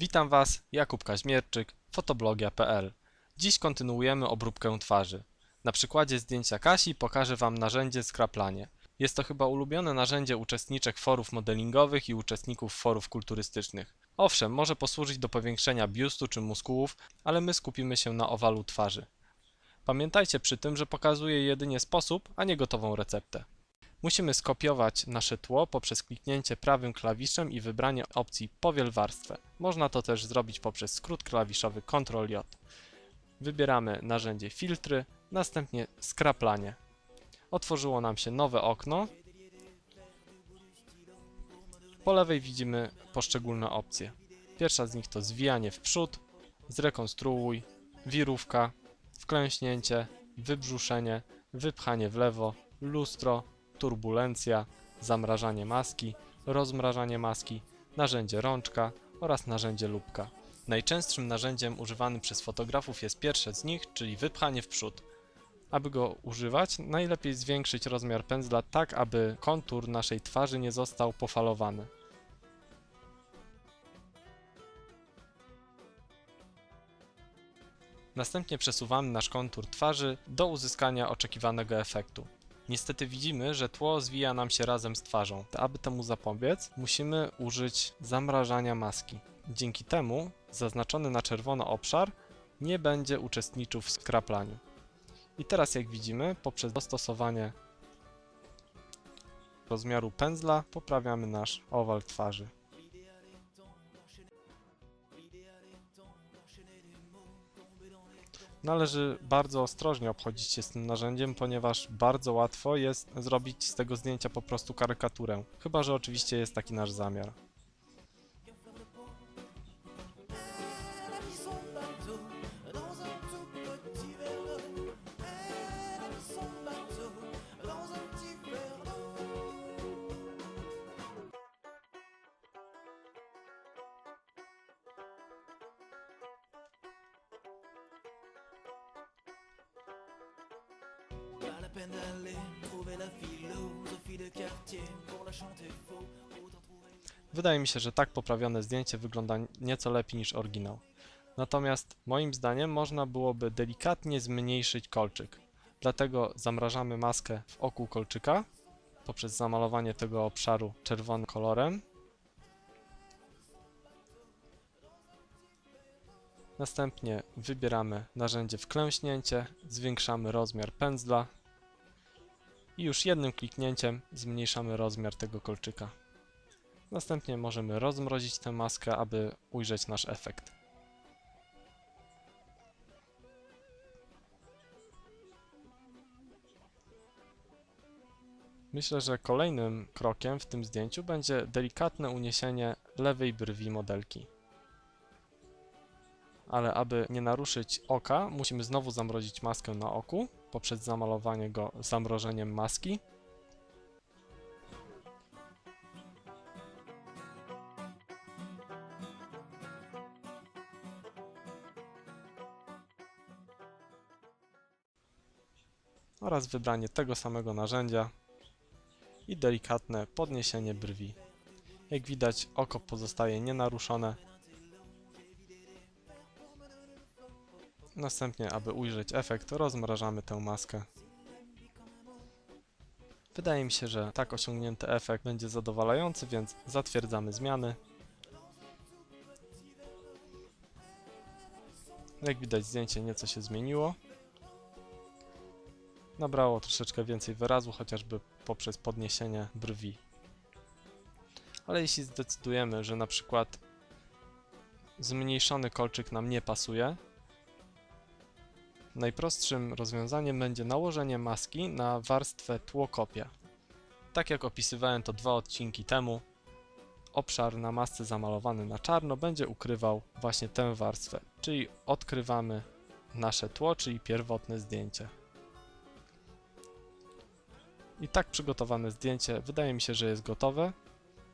Witam Was, Jakub Kaźmierczyk, fotoblogia.pl. Dziś kontynuujemy obróbkę twarzy. Na przykładzie zdjęcia Kasi pokażę Wam narzędzie skraplanie. Jest to chyba ulubione narzędzie uczestniczek forów modelingowych i uczestników forów kulturystycznych. Owszem, może posłużyć do powiększenia biustu czy muskułów, ale my skupimy się na owalu twarzy. Pamiętajcie przy tym, że pokazuję jedynie sposób, a nie gotową receptę. Musimy skopiować nasze tło poprzez kliknięcie prawym klawiszem i wybranie opcji Powiel warstwę. Można to też zrobić poprzez skrót klawiszowy Ctrl J. Wybieramy narzędzie filtry, następnie skraplanie. Otworzyło nam się nowe okno. Po lewej widzimy poszczególne opcje. Pierwsza z nich to zwijanie w przód, zrekonstruuj, wirówka, wklęśnięcie, wybrzuszenie, wypchanie w lewo, lustro, turbulencja, zamrażanie maski, rozmrażanie maski, narzędzie rączka oraz narzędzie lubka. Najczęstszym narzędziem używanym przez fotografów jest pierwsze z nich, czyli wypchanie w przód. Aby go używać, najlepiej zwiększyć rozmiar pędzla tak, aby kontur naszej twarzy nie został pofalowany. Następnie przesuwamy nasz kontur twarzy do uzyskania oczekiwanego efektu. Niestety widzimy, że tło zwija nam się razem z twarzą. Aby temu zapobiec, musimy użyć zamrażania maski. Dzięki temu zaznaczony na czerwono obszar nie będzie uczestniczył w skraplaniu. I teraz jak widzimy, poprzez dostosowanie rozmiaru pędzla poprawiamy nasz owal twarzy. Należy bardzo ostrożnie obchodzić się z tym narzędziem, ponieważ bardzo łatwo jest zrobić z tego zdjęcia po prostu karykaturę. Chyba, że oczywiście jest taki nasz zamiar. Peine d'aller trouver la philosophie de quartier pour la chanter faux. Wydaje mi się, że tak poprawione zdjęcie wygląda nieco lepiej niż oryginał. Natomiast moim zdaniem można byłoby delikatnie zmniejszyć kolczyk. Dlatego zamrażamy maskę w oku kolczyka poprzez zamalowanie tego obszaru czerwonym kolorem. Następnie wybieramy narzędzie wklęśnięcie, zwiększamy rozmiar pędzla i już jednym kliknięciem zmniejszamy rozmiar tego kolczyka. Następnie możemy rozmrozić tę maskę, aby ujrzeć nasz efekt. Myślę, że kolejnym krokiem w tym zdjęciu będzie delikatne uniesienie lewej brwi modelki. Ale aby nie naruszyć oka, musimy znowu zamrozić maskę na oku poprzez zamalowanie go zamrożeniem maski oraz wybranie tego samego narzędzia i delikatne podniesienie brwi. Jak widać, oko pozostaje nienaruszone. Następnie, aby ujrzeć efekt, rozmrażamy tę maskę. Wydaje mi się, że tak osiągnięty efekt będzie zadowalający, więc zatwierdzamy zmiany. Jak widać, zdjęcie nieco się zmieniło nabrało troszeczkę więcej wyrazu, chociażby poprzez podniesienie brwi. Ale jeśli zdecydujemy, że na przykład zmniejszony kolczyk nam nie pasuje, najprostszym rozwiązaniem będzie nałożenie maski na warstwę tłokopia. Tak jak opisywałem to dwa odcinki temu, obszar na masce zamalowany na czarno będzie ukrywał właśnie tę warstwę, czyli odkrywamy nasze tło, czyli pierwotne zdjęcie. I tak przygotowane zdjęcie wydaje mi się, że jest gotowe.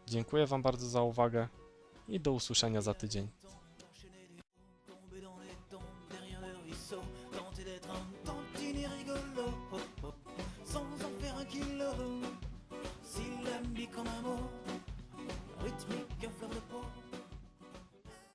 Dziękuję Wam bardzo za uwagę i do usłyszenia za tydzień.